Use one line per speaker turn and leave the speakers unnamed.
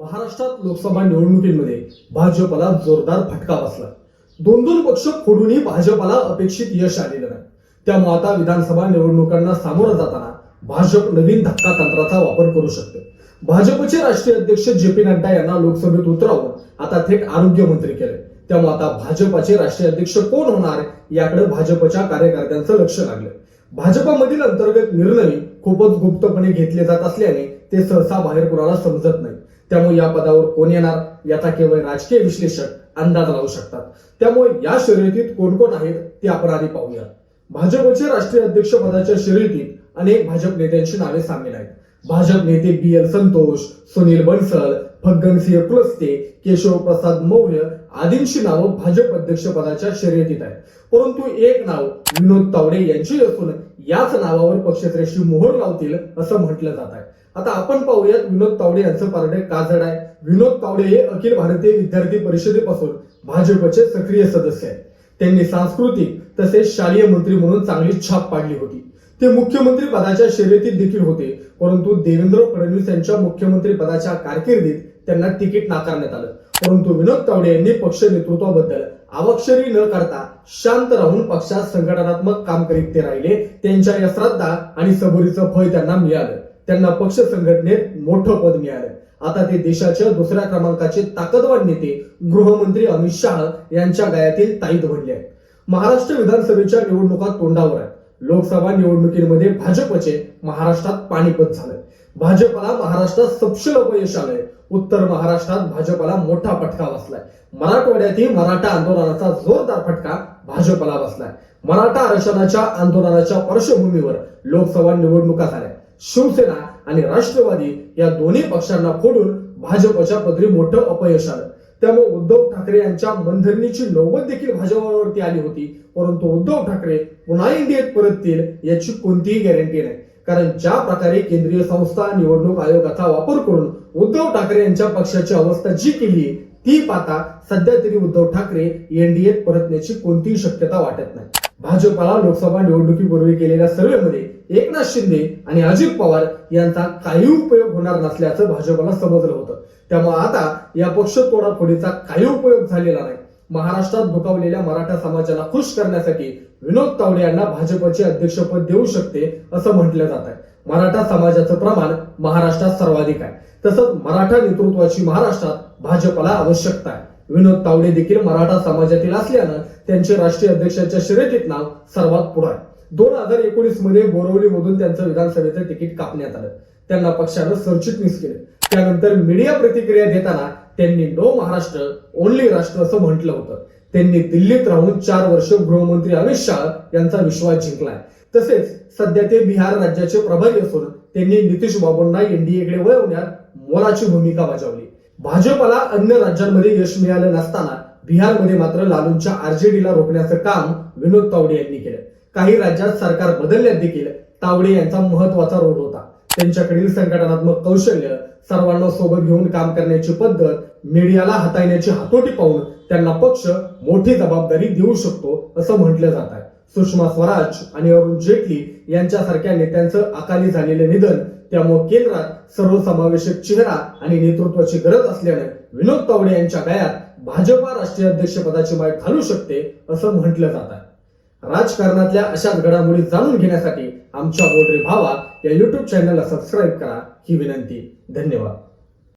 महाराष्ट्रात लोकसभा निवडणुकीमध्ये भाजपला जोरदार फटका बसला. दोन दोन पक्ष फोडूनही भाजपला अपेक्षित यश आलेलं नाही. त्यामुळे आता विधानसभा निवडणुकांना सामोरं जाताना भाजप नवीन धक्का तंत्राचा वापर करू शकते. भाजपचे राष्ट्रीय अध्यक्ष जे पी नड्डा यांना लोकसभेत उतरावून आता थेट आरोग्य मंत्री केले. त्यामुळे आता भाजपाचे राष्ट्रीय अध्यक्ष कोण होणार याकडे भाजपच्या कार्यकर्त्यांचं लक्ष लागलं. भाजपामधील अंतर्गत निर्णय खूपच गुप्तपणे घेतले जात असल्याने ते सहसा बाहेर कुणाला समजत नाही त्यामुळे या पदावर कोण येणार? याचा केवळ राजकीय विश्लेषक अंदाज लावू शकतात. त्यामुळे या शर्यतीत कोण कोण आहेत ते आपण आधी पाहूया. भाजपचे राष्ट्रीय अध्यक्ष पदाच्या शर्यतीत अनेक भाजप नेत्यांची नावे सामील आहेत. भाजप नेते बी एल संतोष सुनील बन्सल फग्गनसिंह कुलस्ते केशव प्रसाद मौर्य आदींची नावं भाजप अध्यक्ष पदाच्या शर्यतीत आहेत. परंतु एक नाव विनोद तावडे यांची असून याच नावावर पक्षश्रेष्ठी मोहर लावतील असं म्हटलं जात आहे. आता आपण पाहूयात विनोद तावडे यांचं पारडे का जड आहे? विनोद तावडे हे अखिल भारतीय विद्यार्थी परिषदेपासून भाजपचे सक्रिय सदस्य आहेत. त्यांनी सांस्कृतिक तसेच शालेय मंत्री म्हणून चांगली छाप पाडली होती. ते मुख्यमंत्री पदाच्या शर्यतीत देखील होते परंतु देवेंद्र फडणवीस यांच्या मुख्यमंत्री पदाच्या कारकिर्दीत त्यांना तिकीट नाकारण्यात आलं. परंतु विनोद तावडे यांनी पक्ष नेतृत्वाबद्दल अवक्षरी न करता शांत राहून पक्षात संघटनात्मक काम करीत ते राहिले. त्यांच्या या श्रद्धा आणि सबुरीचं फळ त्यांना मिळालं. त्यांना पक्ष संघटनेत मोठं पद मिळालं. आता ते देशाच्या दुसऱ्या क्रमांकाचे ताकदवान नेते गृहमंत्री अमित शाह यांच्या गायातील ताईत बनले आहेत. महाराष्ट्र विधानसभेच्या निवडणुका तोंडावर आहेत. लोकसभा निवडणुकीमध्ये भाजपचे महाराष्ट्रात पाणीपत झालंय. भाजपला महाराष्ट्रात सपशल अपयश आलंय. उत्तर महाराष्ट्रात भाजपला मोठा फटका बसलाय. मराठवाड्यातही मराठा आंदोलनाचा जोरदार फटका भाजपला बसलाय. मराठा आरक्षणाच्या आंदोलनाच्या पार्श्वभूमीवर लोकसभा निवडणुका झाल्या. शिवसेना आणि राष्ट्रवादी या दोन्ही पक्षांना फोडून भाजपच्या पदरी मोठं अपयश आलं. त्यामुळे उद्धव ठाकरे यांच्या मनधरणीची नौबत देखील भाजपावरती आली होती. परंतु उद्धव ठाकरे पुन्हा इंडियात परततील याची कोणतीही गॅरंटी नाही. कारण ज्या प्रकारे केंद्रीय संस्था निवडणूक आयोगाचा वापर करून उद्धव ठाकरे यांच्या पक्षाची अवस्था जी केली ती पाहता सध्या तरी उद्धव ठाकरे एनडीएत परतण्याची कोणतीही शक्यता वाटत नाही. भाजपला लोकसभा निवडणुकीपूर्वी केलेल्या सर्वेमध्ये एकनाथ शिंदे आणि अजित पवार यांचा काही उपयोग होणार नसल्याचं भाजपला समजलं होतं. त्यामुळे आता या पक्ष तोडाफोडीचा काही उपयोग झालेला नाही. महाराष्ट्रात दुखावलेल्या मराठा समाजाला खुश करण्यासाठी विनोद तावडे यांना भाजपचे अध्यक्षपद देऊ शकते असं म्हटलं जात आहे. मराठा समाजाचं प्रमाण महाराष्ट्रात सर्वाधिक आहे. तसंच मराठा नेतृत्वाची महाराष्ट्रात भाजपला आवश्यकता आहे. विनोद तावडे देखील मराठा समाजातील असल्यानं त्यांचे राष्ट्रीय अध्यक्षाच्या शर्यतीत नाव सर्वात पुढे आहे. दोन हजार एकोणीसमध्ये बोरवलीमधून त्यांचं विधानसभेचं तिकीट कापण्यात आलं. त्यांना पक्षानं सरचिटणीस केलं. त्यानंतर मीडिया प्रतिक्रिया देताना त्यांनी नो महाराष्ट्र ओनली राष्ट्र असं म्हटलं होतं. त्यांनी दिल्लीत राहून चार वर्ष गृहमंत्री अमित शहा यांचा विश्वास जिंकलाय. तसेच सध्या ते बिहार राज्याचे प्रभारी असून त्यांनी नितीश बाबूंना एनडीएकडे वळवण्यात मोलाची भूमिका बजावली. भाजपला अन्य राज्यांमध्ये यश मिळालं नसताना बिहारमध्ये मात्र लालूंच्या आरजेडीला रोखण्याचं काम विनोद तावडे यांनी केलं. काही राज्यात सरकार बदलण्यात देखील तावडे यांचा महत्त्वाचा रोल होता. त्यांच्याकडील संघटनात्मक कौशल्य सर्वांना सोबत घेऊन काम करण्याची पद्धत मीडियाला हाताळण्याची हातोटी पाहून त्यांना पक्ष मोठी जबाबदारी देऊ शकतो असं म्हटलं जात आहे. सुषमा स्वराज आणि अरुण जेटली यांच्यासारख्या नेत्यांचं अकाली झालेलं निधन त्यामुळे केंद्रात सर्वसमावेशक चेहरा आणि नेतृत्वाची गरज असल्याने विनोद तावडे यांच्या गळ्यात भाजपा राष्ट्रीय अध्यक्षपदाची माय घालू शकते असं म्हटलं जात आहे. राजकारणातल्या अशाच घडामोडी जाणून घेण्यासाठी आमच्या बोटरे भावा या युट्यूब चॅनलला सबस्क्राईब करा ही विनंती. धन्यवाद.